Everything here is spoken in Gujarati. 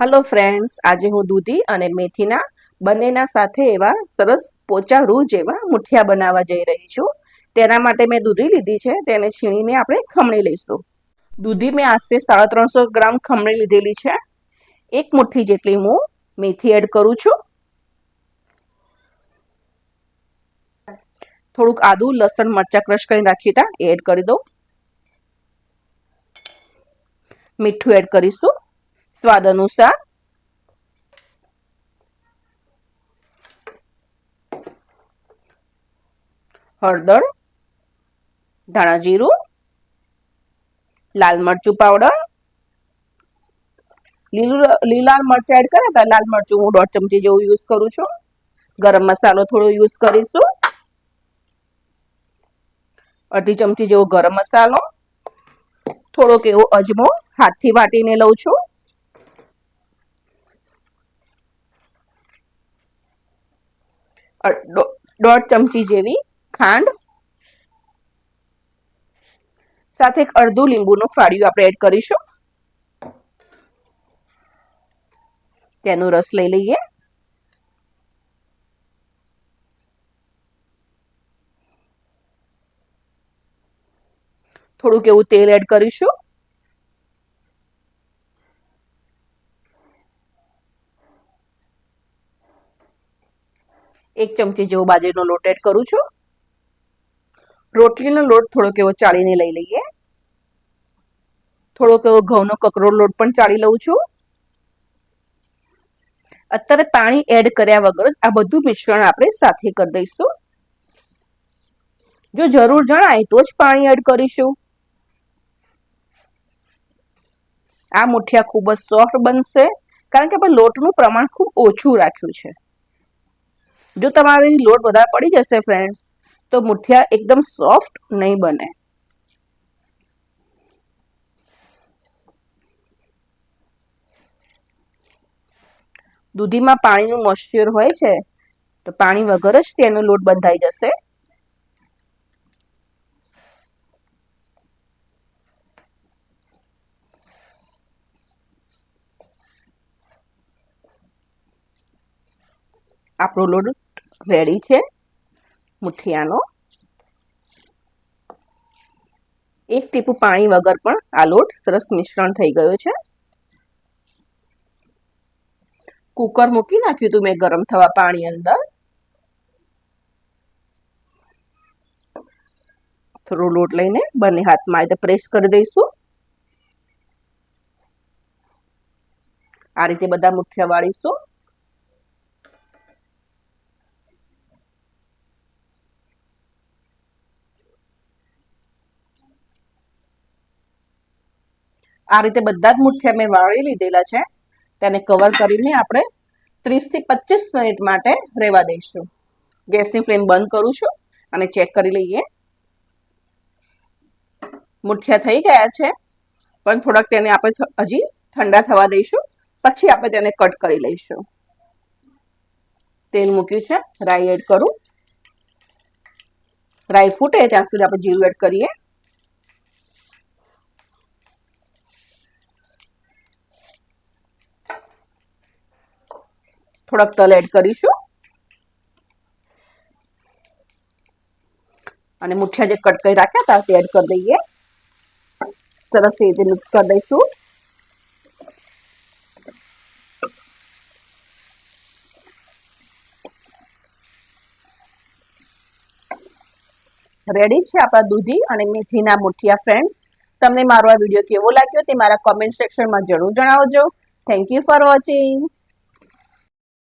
હલો ફ્રેન્ડ્સ આજે હું દૂધી અને મેથીના બંનેના સાથે એવા સરસ પોચા રૂ જેવા મુઠિયા બનાવવા જઈ રહી છું. તેના માટે મેં દૂધી લીધી છે. તેને છીણીને આપણે ખમણી લઈશું. દૂધી મેં આશરે સાડા ત્રણસો ગ્રામ ખમણી લીધેલી છે. એક મુઠ્ઠી જેટલી હું મેથી એડ કરું છું. થોડુંક આદુ, લસણ, મરચા ક્રશ કરીને રાખી હતા એડ કરી દઉં. મીઠું એડ કરીશું. સ્વાદ અનુસાર. હળદર, ધાણા જીરું, લાલ મરચું પાવડર. લીલું લીલા મરચા એડ કરે તો લાલ મરચું હું દોઢ ચમચી જેવું યુઝ કરું છું. ગરમ મસાલો થોડો યુઝ કરીશું. અડધી ચમચી જેવો ગરમ મસાલો. થોડોક એવો અજમો હાથથી વાટીને લઉં છું. દોઢ ચમચી જેવી ખાંડ. સાથે એક અડધું લીંબુનું ફાળ્યું આપણે એડ કરીશું. તેનો રસ લઈ લઈએ. થોડુંક એવું તેલ એડ કરીશું. એક ચમચી જેવો બાજરીનો લોટ એડ કરું છું. રોટલીનો લોટ થોડોક એવો ચાળીને લઈ લઈએ. થોડોક એવો ઘઉંનો કકરો લોટ પણ ચાળી લઉં છું. અત્યારે પાણી એડ કર્યા વગર આ બધું મિશ્રણ આપણે સાથે કરી દઈશું. જો જરૂર જણાય તો જ પાણી એડ કરીશું. આ મુઠિયા ખૂબ જ સોફ્ટ બનશે કારણ કે આપણે લોટનું પ્રમાણ ખૂબ ઓછું રાખ્યું છે. જો તમારી લોટ વધારે પડી જશે ફ્રેન્ડ્સ તો મુઠિયા એકદમ સોફ્ટ નહીં બને. દૂધીમાં પાણીનું મોઇશ્ચર હોય છે, તો પાણી વગર જ તેનો લોટ બંધાઈ જશે. આપણો લોટ રેડી છે, મુઠિયાનો. એક ટીપું પાણી વગર પણ આ લોટ સરસ મિશ્રણ થઈ ગયો છે. કુકર મૂકી નાખ્યું હતું મેં ગરમ થવા પાણી અંદર. થોડો લોટ લઈને બંને હાથમાં રીતે પ્રેસ કરી દઈશું. આ રીતે બધા મુઠિયા વાળીશું. આ રીતે બધા જ મુઠ્ઠિયા મેં વાળી લીધેલા છે. તેને કવર કરીને આપણે ત્રીસથી પચીસ મિનિટ માટે રહેવા દઈશું. ગેસની ફ્લેમ બંધ કરું છું અને ચેક કરી લઈએ. મુઠ્ઠિયા થઈ ગયા છે. પણ થોડાક તેને આપણે હજી ઠંડા થવા દઈશું. પછી આપણે તેને કટ કરી લઈશું. તેલ મૂક્યું છે. રાઈ એડ કરું. રાઈ ફૂટે ત્યાં સુધી આપણે જીરું એડ કરીએ. થોડાક તલ એડ કરીશું. અને મુઠિયા જે કટ કરી રાખ્યા હતા તે એડ કરી દઈએ. સરસ રીતે મિક્સ કરી દઈશું. રેડી છે આપણા દૂધી અને મેથીના મુઠિયા ફ્રેન્ડ્સ તમને મારો આ વીડિયો કેવો લાગ્યો તે મારા કોમેન્ટ સેક્શનમાં જરૂર જણાવજો. Thank you for watching